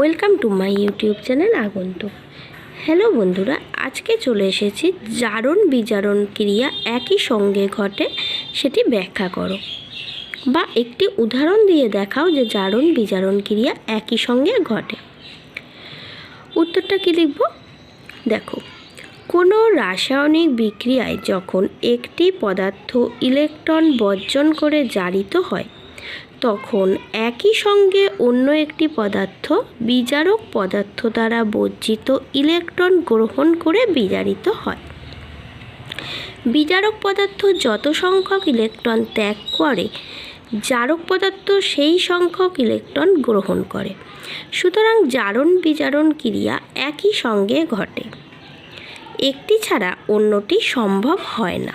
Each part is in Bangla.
Welcome to my YouTube channel আগন্তুক। হ্যালো বন্ধুরা, আজকে চলে এসেছি জারণ বিজারণ ক্রিয়া একই সঙ্গে ঘটে, সেটি ব্যাখ্যা করো। বা একটি উদাহরণ দিয়ে দেখাও যে জারণ বিজারণ ক্রিয়া একই সঙ্গে ঘটে। উত্তরটা কি লিখব? দেখো, কোনো রাসায়নিক বিক্রিয়ায় যখন একটি পদার্থ ইলেকট্রন বর্জন করে জারিত হয় তখন একই সঙ্গে অন্য একটি পদার্থ বিজারক পদার্থ দ্বারা বর্জিত ইলেকট্রন গ্রহণ করে বিজারিত হয়। বিজারক পদার্থ যত সংখ্যক ইলেকট্রন ত্যাগ করে, জারক পদার্থ সেই সংখ্যক ইলেকট্রন গ্রহণ করে। সুতরাং জারণ বিজারণ ক্রিয়া একই সঙ্গে ঘটে। একটি ছাড়া অন্যটি সম্ভব হয় না।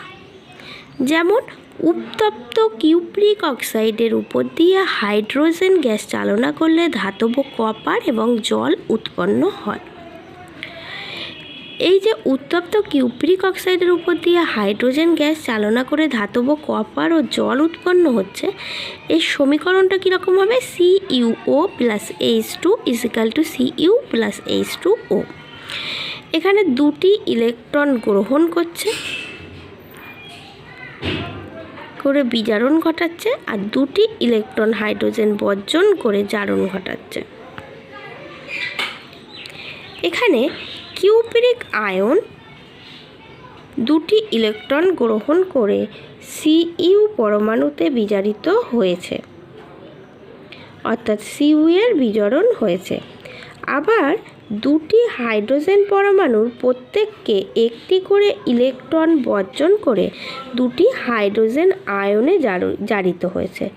যেমন উত্তপ্ত কিউপ্রিক অক্সাইডের উপর দিয়ে হাইড্রোজেন গ্যাস চালনা করলে ধাতব কপার এবং জল উৎপন্ন হয়। এই যে উত্তপ্ত কিউপ্রিক অক্সাইডের উপর দিয়ে হাইড্রোজেন গ্যাস চালনা করে ধাতব কপার ও জল উৎপন্ন হচ্ছে এর সমীকরণটা কীরকম হবে? C U O plus H two equal two C U plus H two O এখানে দুটি ইলেকট্রন গ্রহণ করছে। করে বিজারণ ঘটাচ্ছে আর দুটি ইলেকট্রন হাইড্রোজেন বর্জন করে জারণ ঘটাচ্ছে। এখানে কিউপেরিক আয়ন দুটি ইলেকট্রন গ্রহণ করে সিইউ পরমাণুতে বিজারিত হয়েছে। অর্থাৎ সিইউ এর বিজারণ হয়েছে। আবার দুটি হাইড্রোজেন পরমাণুর প্রত্যেককে একটি করে ইলেকট্রন বর্জন করে দুটি হাইড্রোজেন আয়নে জারিত হয়েছে,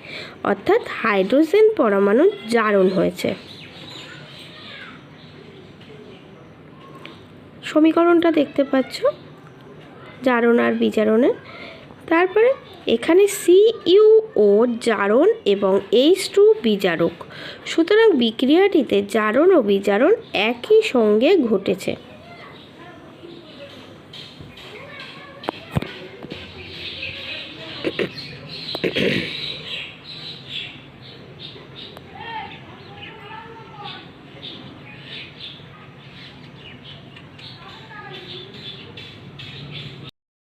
অর্থাৎ হাইড্রোজেন পরমাণু জারণ হয়েছে। সমীকরণটা দেখতে পাচ্ছ, জারণ আর বিজারণের। তারপরে এখানে সি ইউ ও জারণ এবং এইচ টু বিজারক সুতরাং বিক্রিয়াটিতে জারণ ও বিজারণ একই সঙ্গে ঘটেছে Yeah.